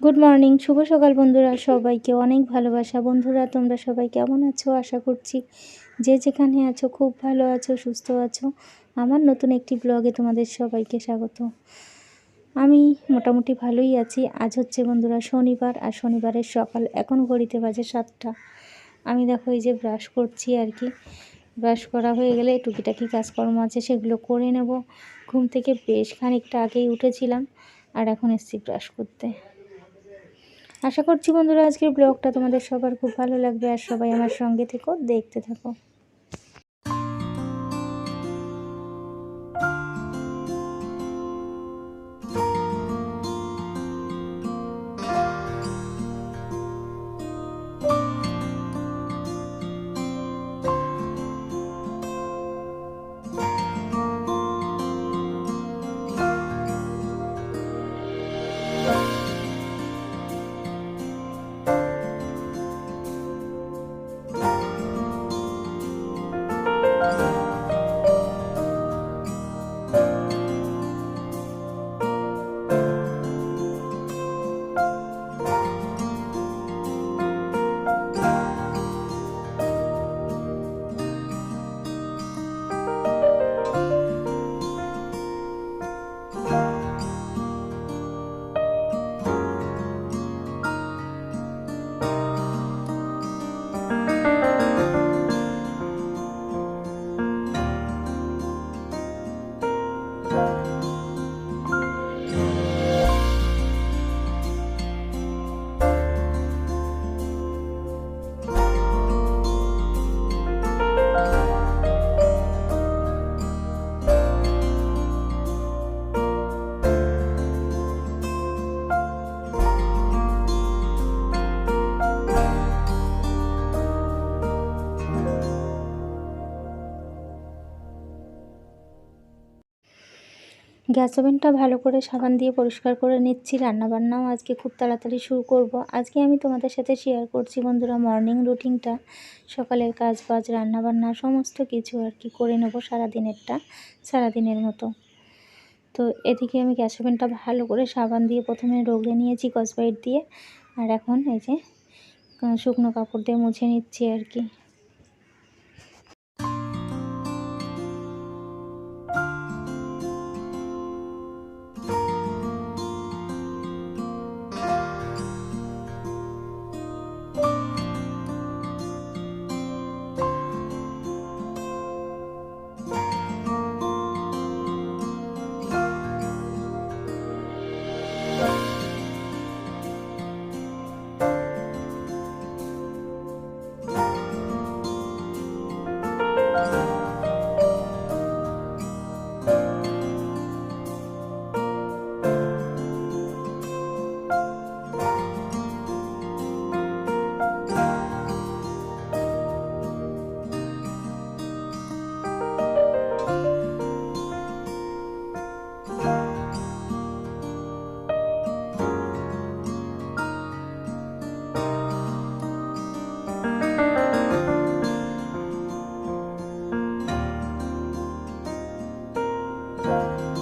Good morning শুভ সকাল বন্ধুরা, সবাইকে অনেক ভালোবাসা। বন্ধুরা, তোমরা সবাই কেমন আছো? আশা করছি যে যেখানে আছো, খুব ভালো আছো, সুস্থ আছো। আমার নতুন একটি ব্লগে তোমাদের সবাইকে স্বাগত। আমি মোটামুটি ভালোই আছি। আজ হচ্ছে বন্ধুরা শনিবার, আর শনিবারের সকাল এখন ঘড়িতে বাজে সাতটা। আমি দেখো এই যে ব্রাশ করছি আর কি। ব্রাশ করা হয়ে গেলে টুকিটাকি কাজকর্ম আছে, সেগুলো করে নেব। ঘুম থেকে বেশ খানিকটা আগেই উঠেছিলাম, আর এখন এসছি ব্রাশ করতে। আশা করছি বন্ধুরা আজকের ব্লগটা তোমাদের সবার খুব ভালো লাগবে আর সবাই আমার সঙ্গে থেকেও দেখতে থাকো। গ্যাস ওভেনটা ভালো করে সাবান দিয়ে পরিষ্কার করে নিচ্ছি। রান্নাবান্নাও আজকে খুব তাড়াতাড়ি শুরু করব। আজকে আমি তোমাদের সাথে শেয়ার করছি বন্ধুরা মর্নিং রুটিনটা সকালের কাজ বাজ রান্নাবান্না, সমস্ত কিছু আর কি করে নেব সারাদিনেরটা, সারাদিনের মতো। তো এদিকে আমি গ্যাস ওভেনটা ভালো করে সাবান দিয়ে প্রথমে রগড়ে নিয়েছি কসবাইট দিয়ে। আর এখন এই যে শুকনো কাপড় দিয়ে মুছে নিচ্ছি আর কি। Bye.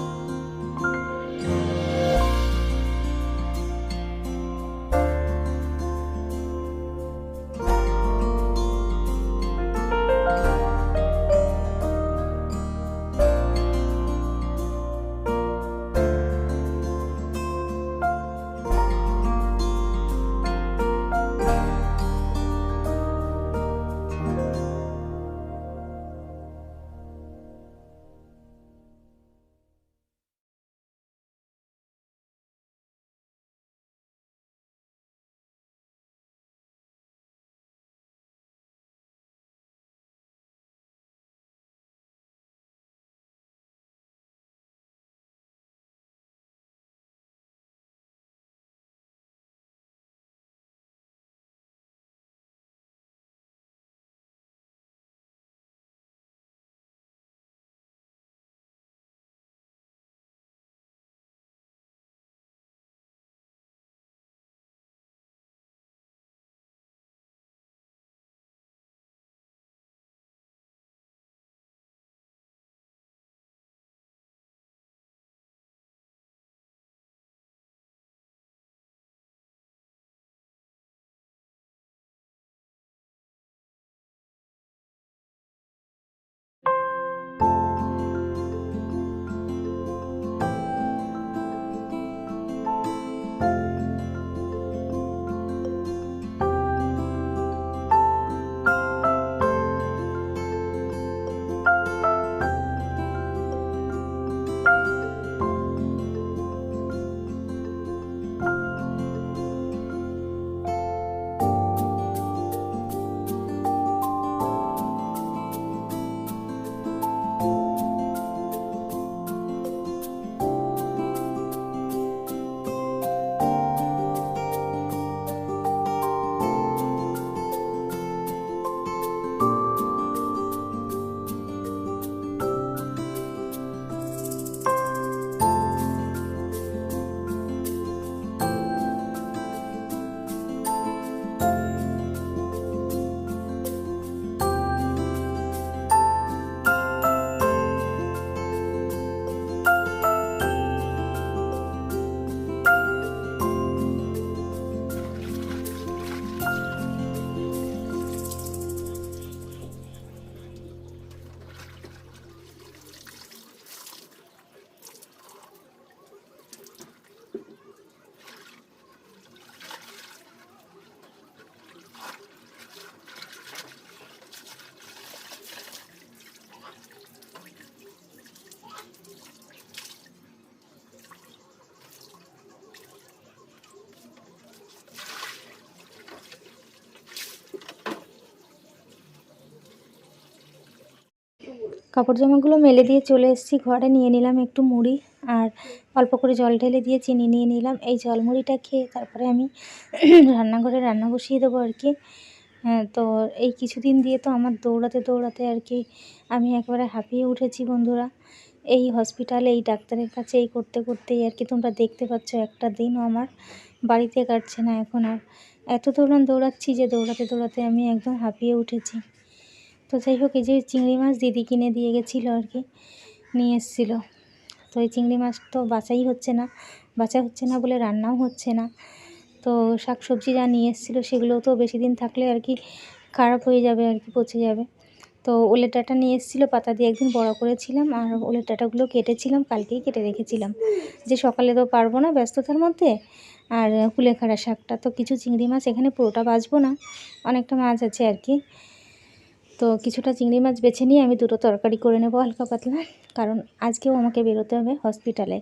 কাপড় জামাগুলো মেলে দিয়ে চলে এসেছি, ঘরে নিয়ে নিলাম একটু মুড়ি আর অল্প করে জল ঢেলে দিয়ে চিনি নিয়ে নিলাম। এই জল মুড়িটা খেয়ে তারপরে আমি রান্নাঘরে রান্না বসিয়ে দেবো আর কি। হ্যাঁ তো এই কিছুদিন দিয়ে তো আমার দৌড়াতে দৌড়াতে আর কি আমি একবারে হাঁপিয়ে উঠেছি বন্ধুরা। এই হসপিটালে, এই ডাক্তারের কাছে, এই করতে করতেই আর কি তোমরা দেখতে পাচ্ছ একটা দিনও আমার বাড়িতে কাটছে না এখন আর। এত দৌড়ান দৌড়াচ্ছি যে দৌড়াতে দৌড়াতে আমি একদম হাঁপিয়ে উঠেছি। তো যাই হোক, এই যে চিংড়ি মাছ দিদি কিনে দিয়ে গেছিল আর কি, নিয়ে এসেছিল। তো এই চিংড়ি মাছ তো বাছাই হচ্ছে না বাছা হচ্ছে না বলে রান্নাও হচ্ছে না। তো শাক সবজি যা নিয়ে এসেছিল সেগুলো তো বেশি দিন থাকলে আর কি খারাপ হয়ে যাবে, আর কি পচে যাবে। তো ওলের ডাঁটা নিয়ে এসেছিল, পাতা দিয়ে একদিন বড় করেছিলাম আর ওলের ডাঁটাগুলো কেটেছিলাম, কালকেই কেটে রেখেছিলাম। যে সকালে তো পারব না ব্যস্ততার মধ্যে, আর কুলেখাড়া শাকটা তো কিছু চিংড়ি মাছ এখানে পুরোটা বাঁচবো না, অনেকটা মাছ আছে আর কি। তো কিছুটা চিংড়ি মাছ বেছে নিয়ে আমি দুটো তরকারি করে নেব হালকা পাতলা, কারণ আজকেও আমাকে বেরোতে হবে হসপিটালে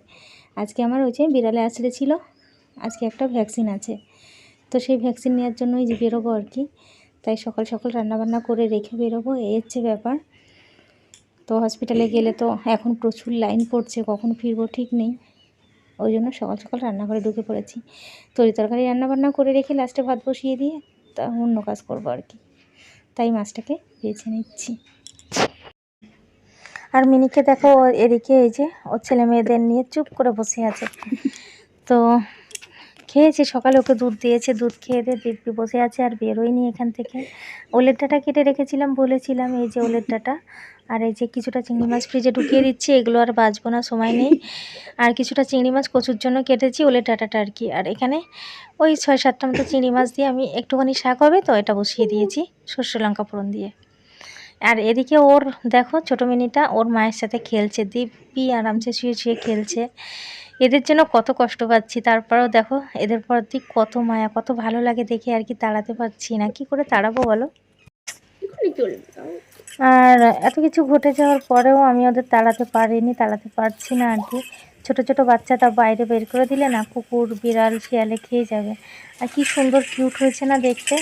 আজকে আমার ওই যে বিড়ালে আসলে ছিল, আজকে একটা ভ্যাকসিন আছে। তো সেই ভ্যাকসিন নেওয়ার জন্যই যে বেরোবো আর কি, তাই সকাল সকাল রান্নাবান্না করে রেখে বেরোবো, এই হচ্ছে ব্যাপার। তো হসপিটালে গেলে তো এখন প্রচুর লাইন পড়ছে, কখন ফিরবো ঠিক নেই। ওই জন্য সকাল সকাল রান্নাঘরে ঢুকে পড়েছি। তরি তরকারি রান্নাবান্না করে রেখে লাস্টে ভাত বসিয়ে দিয়ে তা অন্য কাজ করব আর কি। তাই মাছটাকে বেছে নিচ্ছি। আর মিনিকে দেখো, এদিকে এই যে ওর ছেলে মেয়েদের নিয়ে চুপ করে বসে আছে। তো খেয়েছে, সকালে ওকে দুধ দিয়েছে, দুধ খেয়ে দিয়ে দিব্যি বসে আছে আর বেরোয়নি এখান থেকে। ওলের ডাটা কেটে রেখেছিলাম, বলেছিলাম এই যে ওলের ডাটা। আর এই যে কিছুটা চিংড়ি মাছ ফ্রিজে ঢুকিয়ে দিচ্ছি, এগুলো আর বাজবো না, সময় নেই। আর কিছুটা চিংড়ি মাছ কচুর জন্য কেটেছি ওলের ডাটাটা আর কি। আর এখানে ওই ছয় সাতটা মতো চিংড়ি মাছ দিয়ে আমি একটুখানি শাক হবে তো, এটা বসিয়ে দিয়েছি, সর্ষে লঙ্কা ফোড়ন দিয়ে। আর এদিকে ওর দেখো ছোটো মিনিটা ওর মায়ের সাথে খেলছে দিব্যি আরামসে শুয়ে শুয়ে খেলছে। এদের জন্য কত কষ্ট পাচ্ছি তারপরেও দেখো এদের পর দিক কত মায়া কত ভালো লাগে দেখে আর কি তাড়াতে পারছি না। কি করে তাড়াবো বলো? আর এত কিছু ঘটে যাওয়ার পরেও আমি ওদের তাড়াতে পারিনি তাড়াতে পারছি না আর কি। ছোটো ছোটো বাচ্চাটা বাইরে বের করে দিলে না কুকুর বিড়াল শিয়ালে খেয়ে যাবে। আর কি সুন্দর কিউট হয়েছে না দেখতে?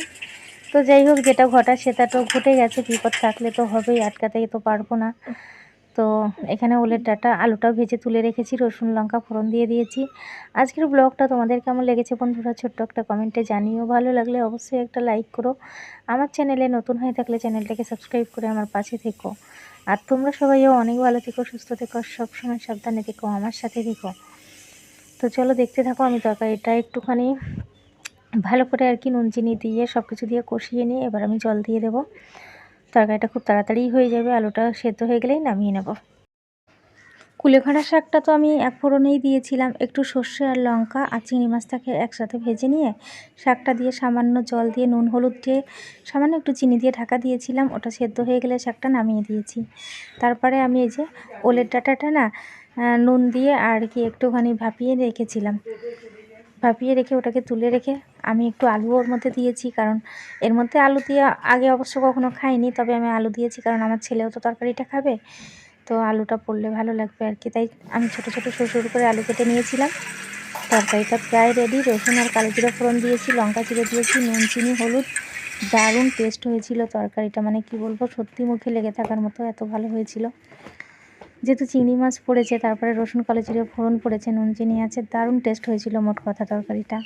তো যাই হোক, যেটা ঘটার সেটা তো ঘটে গেছে, বিপদ থাকলে তো হবেই আটকাতে তো পারব না। তো এখানে ওলের ডাটা আলুটাও ভেজে তুলে রেখেছি, রসুন, লঙ্কা ফোড়ন দিয়ে দিয়েছি। আজকের ব্লগটা তোমাদের কেমন লেগেছে বন্ধুরা, ছোট্ট একটা কমেন্টে জানিও। ভালো লাগলে অবশ্যই একটা লাইক করো। আমার চ্যানেলে নতুন হয়ে থাকলে চ্যানেলটাকে সাবস্ক্রাইব করে আমার পাশে থেকো। আর তোমরা সবাইও অনেক ভালো থেকো, সুস্থ থেকো সবসময় সাবধানে থেকো, আমার সাথে থেকো। তো চলো দেখতে থাকো, আমি তরকারিটা একটুখানি ভালো করে আর কি নুন, চিনি দিয়ে সব কিছু দিয়ে কষিয়ে নিয়ে এবার আমি জল দিয়ে দেবো। তরকারিটা খুব তাড়াতাড়ি হয়ে যাবে, আলুটা সেদ্ধ হয়ে গেলেই নামিয়ে নেব। কুলেখাড়া শাকটা তো আমি এক ফোড়নেই দিয়েছিলাম, একটু সর্ষে আর লঙ্কা আর চিংড়ি মাছটাকে একসাথে ভেজে নিয়ে শাকটা দিয়ে সামান্য জল দিয়ে নুন, হলুদ দিয়ে সামান্য একটু চিনি দিয়ে ঢাকা দিয়েছিলাম, ওটা সেদ্ধ হয়ে গেলে শাকটা নামিয়ে দিয়েছি। তারপরে আমি এই যে ওলের ডাটাটা না নুন দিয়ে আর কি একটুখানি ভাপিয়ে রেখেছিলাম। ভাপিয়ে রেখে ওটাকে তুলে রেখে আমি একটু আলু ওর মধ্যে দিয়েছি, কারণ এর মধ্যে আলু দিয়ে আগে অবশ্য কখনো খাইনি, তবে আমি আলু দিয়েছি কারণ আমার ছেলেও তো তরকারিটা খাবে। তো আলুটা পড়লে ভালো লাগবে আর কি, তাই আমি ছোটো ছোটো সরু সরু করে আলু কেটে নিয়েছিলাম। তরকারিটা প্রায় রেডি রসুন আর কালো জিরা ফোড়ন দিয়েছি, লঙ্কা চিড়ে দিয়েছি, নুন, চিনি, হলুদ, দারুণ টেস্ট হয়েছিল তরকারিটা মানে কি বলব, সত্যি মুখে লেগে থাকার মতো এত ভালো হয়েছিল। যেহেতু চিংড়ি মাছ পড়েছে, তারপরে রসুন, কালো জিরে, ফোড়ন পড়েছে, নুন, চিনি আছে, দারুণ টেস্ট হয়েছিল মোট কথা তরকারিটা।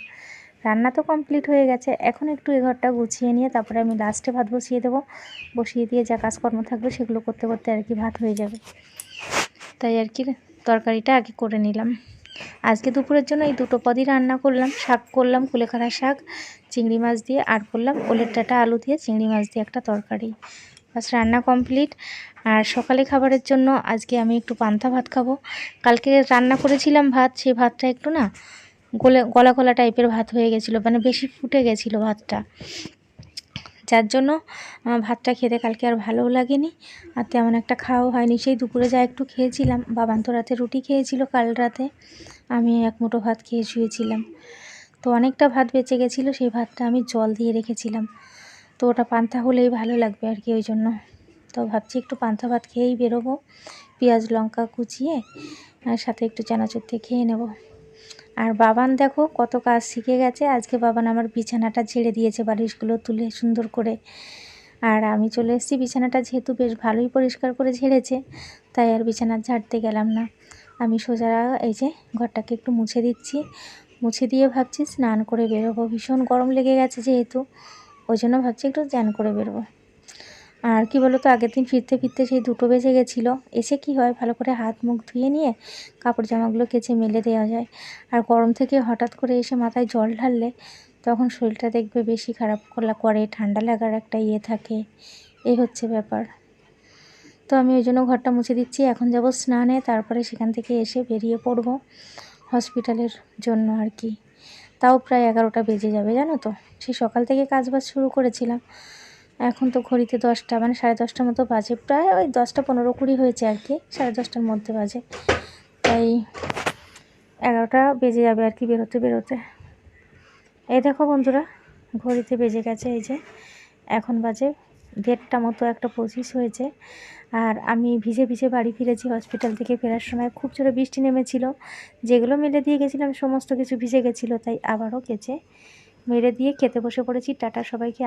রান্না তো কমপ্লিট হয়ে গেছে, এখন একটু এ ঘরটা গুছিয়ে নিয়ে তারপরে আমি লাস্টে ভাত বসিয়ে দেবো। বসিয়ে দিয়ে যা কাজকর্ম থাকবে সেগুলো করতে করতে আর কি ভাত হয়ে যাবে। তাই আর কি তরকারিটা আগে করে নিলাম। আজকে দুপুরের জন্য এই দুটো পদই রান্না করলাম, শাক করলাম, কুলেখাড়া শাক, চিংড়ি মাছ দিয়ে আর করলাম, ওলের ডাটা আলু দিয়ে চিংড়ি মাছ দিয়ে একটা তরকারি। বাস রান্না কমপ্লিট আর সকালে খাবারের জন্য আজকে আমি একটু পান্তা ভাত খাব। কালকে রান্না করেছিলাম ভাত সেই ভাতটা একটু না গলে গলা গলা টাইপের ভাত হয়ে গেছিল মানে বেশি ফুটে গেছিল ভাতটা। যার জন্য ভাতটা খেতে কালকে আর ভালোও লাগেনি। আর তেমন একটা খাওয়াও হয়নি। সেই দুপুরে যা একটু খেয়েছিলাম, বাবান তো রাতে রুটি খেয়েছিল কাল রাতে, আমি এক মুঠো ভাত খেয়ে শুয়েছিলাম। তো অনেকটা ভাত বেঁচে গেছিল, সেই ভাতটা আমি জল দিয়ে রেখেছিলাম। তো ওটা পান্তা হলেই ভালো লাগবে আর কি ওই জন্য। তো ভাবছি একটু পান্তা ভাত খেয়েই বেরোবো, পেঁয়াজ লঙ্কা কুচিয়ে আর সাথে একটু চানাচুর দিয়ে খেয়ে নেব। আর বাবান দেখো কত কাজ শিখে গেছে, আজকে বাবান আমার বিছানাটা ঝেড়ে দিয়েছে বালিশগুলো তুলে সুন্দর করে। আর আমি চলে এসেছি, বিছানাটা যেহেতু বেশ ভালোই পরিষ্কার করে ঝেড়েছে, তাই আর বিছানা ঝাড়তে গেলাম না। আমি সোজা এই যে ঘরটাকে একটু মুছে দিচ্ছি, মুছে দিয়ে ভাবছি স্নান করে বেরোবো। ভীষণ গরম লেগে গেছে যেহেতু ওই জন্য ভাবছি একটু স্নান করে বেরোবো। আর কি বলো তো আগের দিন ফিরতে ফিরতে সেই দুটো বেজে গেছিল। এসে কি হয়, ভালো করে হাত মুখ ধুয়ে নিয়ে কাপড় জামাগুলো কেচে মেলে দেওয়া যায়। আর গরম থেকে হঠাৎ করে এসে মাথায় জল ঢাললে তখন শরীরটা দেখবে বেশি খারাপ করলা, করে ঠান্ডা লাগার একটা ইয়ে থাকে। এই হচ্ছে ব্যাপার। তো আমি ওই জন্য ঘরটা মুছে দিচ্ছি। এখন যাব স্নানে, তারপরে সেখান থেকে এসে বেরিয়ে পড়ব হসপিটালের জন্য আর কি। তাও প্রায় এগারোটা বেজে যাবে, জানো তো। সেই সকাল থেকে কাজ বাজ শুরু করেছিলাম। এখন তো ঘড়িতে দশটা মানে সাড়ে দশটার মতো বাজে। প্রায় ওই দশটা পনেরো কুড়ি হয়েছে আর কি, সাড়ে দশটার মধ্যে বাজে। তাই এগারোটা বেজে যাবে আর কি বেরোতে বেরোতে। এই দেখো বন্ধুরা, ঘড়িতে বেজে গেছে এই যে, এখন বাজে দেড়টা মতো একটা পঁচিশ হয়েছে। আর আমি ভিজে ভিজে বাড়ি ফিরেছি হসপিটাল থেকে ফেরার সময় খুব জোরে বৃষ্টি নেমেছিল। যেগুলো মেলে দিয়ে গেছিলাম, সমস্ত কিছু ভিজে গেছিল, তাই আবারও গেছে। মেরে দিয়ে খেতে বসে পড়েছি, টাটা সবাইকে।